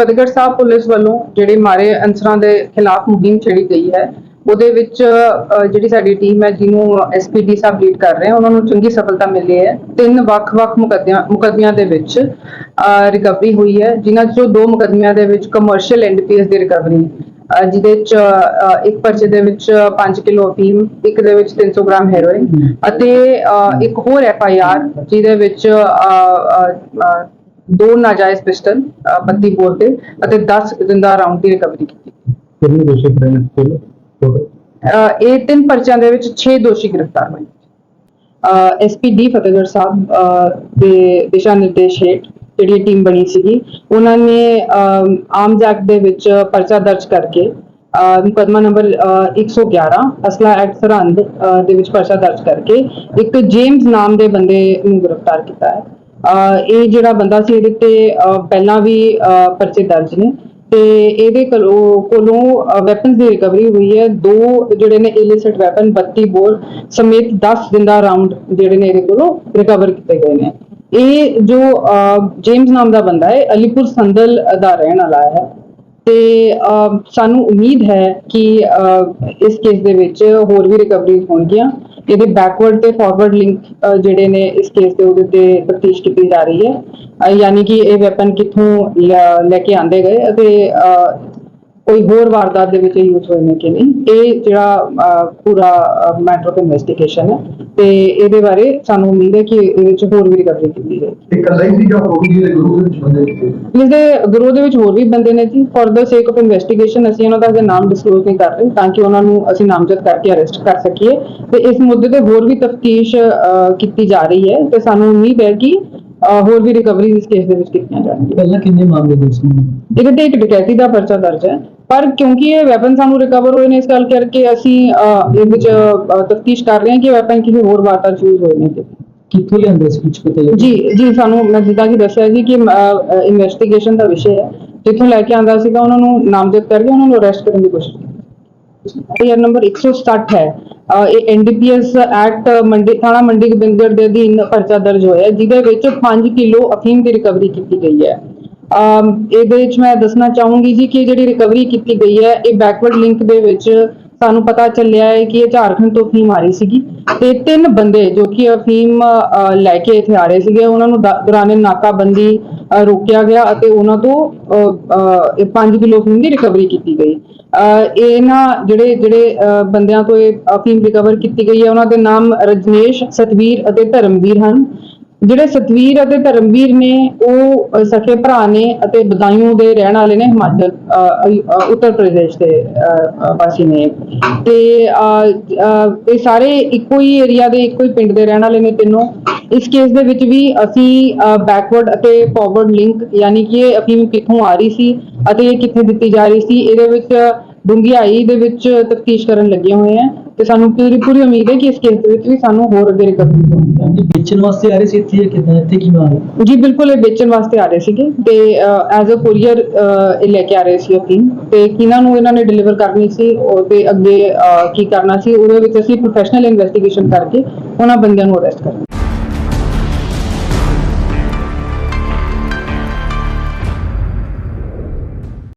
Fatehgarh Sahib police ਵੱਲੋਂ ਜਿਹੜੇ ਮਾਰੇ ਅਨਸਰਾਂ ਦੇ ਖਿਲਾਫ ਮੁਹਿੰਮ ਛੇੜੀ ਗਈ ਹੈ ਉਹਦੇ ਵਿੱਚ ਜਿਹੜੀ ਸਾਡੀ ਟੀਮ ਹੈ ਜਿਹਨੂੰ ਐਸਪੀਡੀ ਸਾਹਿਬ ਲੀਡ ਕਰ ਰਹੇ ਹਨ ਉਹਨਾਂ ਨੂੰ ਚੰਗੀ ਸਫਲਤਾ ਮਿਲੀ ਹੈ। ਤਿੰਨ ਵੱਖ-ਵੱਖ ਮੁਕੱਦਮਿਆਂ ਦੇ ਵਿੱਚ ਰਿਕਵਰੀ ਹੋਈ ਹੈ ਜਿਨ੍ਹਾਂ ਚੋਂ ਦੋ ਮੁਕੱਦਮਿਆਂ ਦੇ ਵਿੱਚ ਕਮਰਸ਼ੀਅਲ ਐਨਡੀਪੀਐਸ ਦੀ ਰਿਕਵਰੀ ਜਿਹਦੇ ਚ ਇੱਕ ਪਰਚੇ ਦੇ ਵਿੱਚ 5 ਕਿਲੋ ਅਫੀਮ ਇੱਕ ਦੇ ਵਿੱਚ 300 ਗ੍ਰਾਮ ਹੈਰੋਇਨ ਅਤੇ ਇੱਕ ਹੋਰ ਐਫ ਆਈ ਆਰ ਜਿਹਦੇ ਵਿੱਚ ਦੋ ਨਾਜਾਇਜ਼ ਪਿਸਟਲ 32 ਬੋਰ ਦੇ ਅਤੇ 10 ਜਿੰਦਾ ਰਾਉਂਡ ਦੀ ਰਿਕਵਰੀ ਕੀਤੀ। ਕਿੰਨੇ ਦੋਸ਼ੀ ਟੋਟਲ? ਅਹ ਇਹ ਤਿੰਨ ਪਰਚਿਆਂ ਦੇ ਵਿੱਚ 6 ਦੋਸ਼ੀ ਗ੍ਰਿਫਤਾਰ ਹੋਏ ਐਸਪੀਡੀ ਫਤਿਹਗੜ੍ਹ ਸਾਹਿਬ ਦੇ ਦਿਸ਼ਾ ਨਿਰਦੇਸ਼ ਹੇਠ ਜਿਹੜੀ ਟੀਮ ਬਣੀ ਸੀਗੀ ਉਹਨਾਂ ਨੇ ਆਰਮਜ਼ ਐਕਟ ਦੇ ਵਿੱਚ ਪਰਚਾ ਦਰਜ ਕਰਕੇ ਮੁਕੱਦਮਾ ਨੰਬਰ ਅਹ, 111 ਅਸਲਾ ਐਕਟ ਸਰਹੰਦ ਦੇ ਵਿੱਚ ਪਰਚਾ ਦਰਜ ਕਰਕੇ ਇੱਕ ਜੇਮਸ ਨਾਮ ਦੇ ਬੰਦੇ ਨੂੰ ਗ੍ਰਿਫਤਾਰ ਕੀਤਾ ਹੈ। ਇਹ ਜਿਹੜਾ ਬੰਦਾ ਸੀ ਇਹਦੇ ਤੇ ਪਹਿਲਾਂ ਵੀ ਅਹ, ਪਰਚੇ ਦਰਜ ਨੇ ਤੇ ਇਹਦੇ ਕੋਲੋਂ ਕੋਲੋਂ ਵੈਪਨਸ ਦੀ ਰਿਕਵਰੀ ਹੋਈ ਹੈ। ਦੋ ਜਿਹੜੇ ਨੇ ਇਲਿਸਿਟ ਵੈਪਨ 32 ਬੋਰ ਸਮੇਤ 10 ਜਿੰਦਾ ਰਾਉਂਡ ਜਿਹੜੇ ਨੇ ਇਹਦੇ ਕੋਲੋਂ ਰਿਕਵਰ ਕੀਤੇ ਗਏ ਨੇ। ਇਹ ਜੋ ਅਹ, ਜੇਮਸ ਨਾਮ ਦਾ ਬੰਦਾ ਹੈ ਅਲੀਪੁਰ ਸੰਦਲ ਦਾ ਰਹਿਣ ਵਾਲਾ ਹੈ। ਤੇ ਸਾਨੂੰ ਉਮੀਦ ਹੈ ਕਿ ਅਹ, ਇਸ ਕੇਸ ਦੇ ਵਿੱਚ ਹੋਰ ਵੀ ਰਿਕਵਰੀਜ਼ ਹੋਣਗੀਆਂ। ਇਹਦੇ ਬੈਕਵਰਡ ਤੇ ਫਾਰਵਰਡ ਲਿੰਕ ਜਿਹੜੇ ਨੇ ਇਸ ਕੇਸ ਦੇ ਉਹਦੇ ਤੇ ਤਫਤੀਸ਼ ਕੀਤੀ ਜਾ ਰਹੀ ਹੈ। ਯਾਨੀ ਕਿ ਇਹ ਵੈਪਨ ਕਿੱਥੋਂ ਲੈ ਕੇ ਆਂਦੇ ਗਏ ਅਤੇ ਕੋਈ ਹੋਰ ਵਾਰਦਾਤ ਦੇ ਵਿੱਚ ਯੂਜ਼ ਹੋਏ ਨੇ ਕਿ ਨਹੀਂ? ਇਹ ਜਿਹੜਾ ਪੂਰਾ ਮੈਟਰ ਆਫ ਇਨਵੈਸਟੀਗੇਸ਼ਨ ਹੈ ਤੇ ਇਹਦੇ ਬਾਰੇ ਸਾਨੂੰ ਉਮੀਦ ਹੈ ਕਿ ਇਹਦੇ ਵਿੱਚ ਹੋਰ ਵੀ ਰਿਕਵਰੀ ਕੀਤੀ ਜਾਏਗੀ। ਇਕੱਲਾ ਹੀ ਸੀਗਾ ਉਹ ਵੀ ਜਿਹੜੇ ਗੁਰੂ ਦੇ ਵਿੱਚ ਬੰਦੇ ਸੀਗੇ ਇਸ ਦੇ ਗਰੋਹ ਦੇ ਵਿੱਚ ਹੋਰ ਵੀ ਬੰਦੇ ਨੇ ਜੀ। For the sake of investigation ਅਸੀਂ ਉਹਨਾਂ ਦਾ ਨਾਮ ਡਿਸਕਲੋਜ਼ ਨਹੀਂ ਕਰ ਰਹੇ ਤਾਂ ਕਿ ਉਹਨਾਂ ਨੂੰ ਅਸੀਂ ਨਾਮਜ਼ਦ ਕਰਕੇ ਅਰੈਸਟ ਕਰ ਸਕੀਏ। ਤੇ ਇਸ ਮੁੱਦੇ ਤੇ ਹੋਰ ਵੀ ਤਫਤੀਸ਼ ਕੀਤੀ ਜਾ ਰਹੀ ਹੈ ਤੇ ਸਾਨੂੰ ਉਮੀਦ ਹੈ ਕਿ ਹੋਰ ਵੀ ਰਿਕਵਰੀ ਇਸ ਕੇਸ ਦੇ ਵਿੱਚ ਕੀਤੀਆਂ ਜਾਣਗੀਆਂ। ਪਹਿਲਾਂ ਕਿੰਨੇ ਮਾਮਲੇ ਦੋਸ਼ੀ ਨੇ? ਇਹਦੇ ਤੇ ਇੱਕ ਡਕੈਤੀ ਦਾ ਪਰਚਾ ਦਰਜ ਹੈ। ਪਰ ਕਿਉਂਕਿ ਇਹ ਵੈਪਨ ਸਾਨੂੰ ਰਿਕਵਰ ਹੋਏ ਨੇ ਇਸ ਗੱਲ ਕਰਕੇ ਅਸੀਂ ਇਹਦੇ ਵਿੱਚ ਤਫਤੀਸ਼ ਕਰ ਰਹੇ ਹਾਂ ਕਿ ਵੈਪਨ ਕਿਸੇ ਹੋਰ ਵਾਰਦਾਤ ਯੂਜ਼ ਹੋਏ ਨੇ ਤੇ। ਕਿੱਥੋਂ ਲਿਆਂਦੇ ਸੀ ਕੁਝ ਪਤਾ ਜੀ ਜੀ ਸਾਨੂੰ ਮੈਂ ਜਿੱਦਾਂ ਕਿ ਦੱਸਿਆ ਜੀ ਕਿ ਇਨਵੈਸਟੀਗੇਸ਼ਨ ਦਾ ਵਿਸ਼ੇ ਹੈ। ਜਿੱਥੋਂ ਲੈ ਕੇ ਆਂਦਾ ਸੀਗਾ ਉਹਨਾਂ ਨੂੰ ਨਾਮਜ਼ਦ ਕਰਕੇ ਉਹਨਾਂ ਨੂੰ ਅਰੈਸਟ ਕਰਨ ਦੀ ਕੋਸ਼ਿਸ਼ ਕੀਤੀ। ਇਹ ਨੰਬਰ 160 ਹੈ। ਇਹ ਐਨਡੀਪੀਐਸ ਐਕਟ ਮੰਡੀ ਥਾਣਾ ਮੰਡੀ ਗੋਬਿੰਦਗੜ੍ਹ ਦੇ ਅਧੀਨ ਪਰਚਾ ਦਰਜ ਹੋਇਆ ਜਿਹਦੇ ਵਿੱਚ 5 ਕਿਲੋ ਅਫੀਮ ਦੀ ਰਿਕਵਰੀ ਕੀਤੀ ਗਈ ਹੈ। ਇਹਦੇ ਵਿੱਚ ਮੈਂ ਦੱਸਣਾ ਚਾਹੂੰਗੀ ਜੀ ਕਿ ਜਿਹੜੀ ਰਿਕਵਰੀ ਕੀਤੀ ਗਈ ਹੈ ਇਹ ਬੈਕਵਰਡ ਲਿੰਕ ਦੇ ਵਿੱਚ ਸਾਨੂੰ ਪਤਾ ਚੱਲਿਆ ਹੈ ਕਿ ਇਹ ਝਾਰਖੰਡ ਤੋਂ ਅਫੀਮ ਆ ਰਹੀ ਸੀਗੀ ਤੇ ਤਿੰਨ ਬੰਦੇ ਜੋ ਕਿ ਅਫੀਮ ਅ, ਲੈ ਕੇ ਇੱਥੇ ਆ ਰਹੇ ਸੀਗੇ ਉਹਨਾਂ ਨੂੰ ਦੌਰਾਨੇ ਨਾਕਾਬੰਦੀ ਰੋਕਿਆ ਗਿਆ ਅਤੇ ਉਹਨਾਂ ਤੋਂ 5 ਕਿਲੋ ਅਫੀਮ ਦੀ ਰਿਕਵਰੀ ਕੀਤੀ ਗਈ। ਅ, ਇਹਨਾਂ ਜਿਹੜੇ ਜਿਹੜੇ ਅ, ਬੰਦਿਆਂ ਤੋਂ ਇਹ ਅਫੀਮ ਰਿਕਵਰ ਕੀਤੀ ਗਈ ਹੈ ਉਹਨਾਂ ਦੇ ਨਾਮ ਰਜਨੇਸ਼ ਸਤਵੀਰ ਅਤੇ ਧਰਮਵੀਰ ਹਨ। ਜਿਹੜੇ ਸਤਵੀਰ ਅਤੇ ਧਰਮਵੀਰ ਨੇ ਉਹ ਅ, ਸਕੇ ਭਰਾ ਨੇ ਅਤੇ ਬਦਾਯੂ ਦੇ ਰਹਿਣ ਵਾਲੇ ਨੇ ਹਿਮਾਚਲ ਉੱਤਰ ਪ੍ਰਦੇਸ਼ ਦੇ ਵਾਸੀ ਨੇ। ਤੇ ਇਹ ਸਾਰੇ ਇੱਕੋ ਹੀ ਏਰੀਆ ਦੇ ਇੱਕੋ ਹੀ ਪਿੰਡ ਦੇ ਰਹਿਣ ਵਾਲੇ ਨੇ ਤਿੰਨੋਂ। ਇਸ ਕੇਸ ਦੇ ਵਿੱਚ ਵੀ ਅਸੀਂ ਬੈਕਵਰਡ ਅਤੇ ਫਾਰਵਰਡ ਲਿੰਕ ਯਾਨੀ ਕਿ ਇਹ ਅਫੀਮ ਕਿੱਥੋਂ ਆ ਰਹੀ ਸੀ ਅਤੇ ਇਹ ਕਿੱਥੇ ਦਿੱਤੀ ਜਾ ਰਹੀ ਸੀ ਇਹਦੇ ਵਿੱਚ ਡੂੰਘਾਈ ਦੇ ਵਿੱਚ ਤਫਤੀਸ਼ ਕਰਨ ਲੱਗੇ ਹੋਏ ਆ ਤੇ ਸਾਨੂੰ ਪੂਰੀ ਪੂਰੀ ਉਮੀਦ ਹੈ ਕਿ ਇਸ ਕੇਸ ਦੇ ਵਿੱਚ ਵੀ ਸਾਨੂੰ ਹੋਰ ਅੱਗੇ ਰਿਕਵਰੀ ਇਹ ਵੇਚਣ ਵਾਸਤੇ ਆ ਰਹੇ ਸੀ ਇੱਥੇ ਜਾਂ ਕਿੱਦਾਂ? ਇੱਥੇ ਕੀ ਮਾਮਲਾ ਜੀ ਬਿਲਕੁਲ ਇਹ ਵੇਚਣ ਵਾਸਤੇ ਆ ਰਹੇ ਸੀਗੇ ਤੇ ਐਜ਼ ਅ ਕੁਰੀਅਰ ਇਹ ਲੈ ਕੇ ਆ ਰਹੇ ਸੀ ਅਫੀਮ ਤੇ ਕਿਹਨਾਂ ਨੂੰ ਇਹਨਾਂ ਨੇ ਡਿਲੀਵਰ ਕਰਨੀ ਸੀ ਉਹ ਤੇ ਅੱਗੇ ਕੀ ਕਰਨਾ ਸੀ ਉਹਦੇ ਵਿੱਚ ਅਸੀਂ ਪ੍ਰੋਫੈਸ਼ਨਲ ਇਨਵੈਸਟੀਗੇਸ਼ਨ ਕਰਕੇ ਉਹਨਾਂ ਬੰਦਿਆਂ ਨੂੰ ਅਰੈਸਟ ਕਰਾਂਗੇ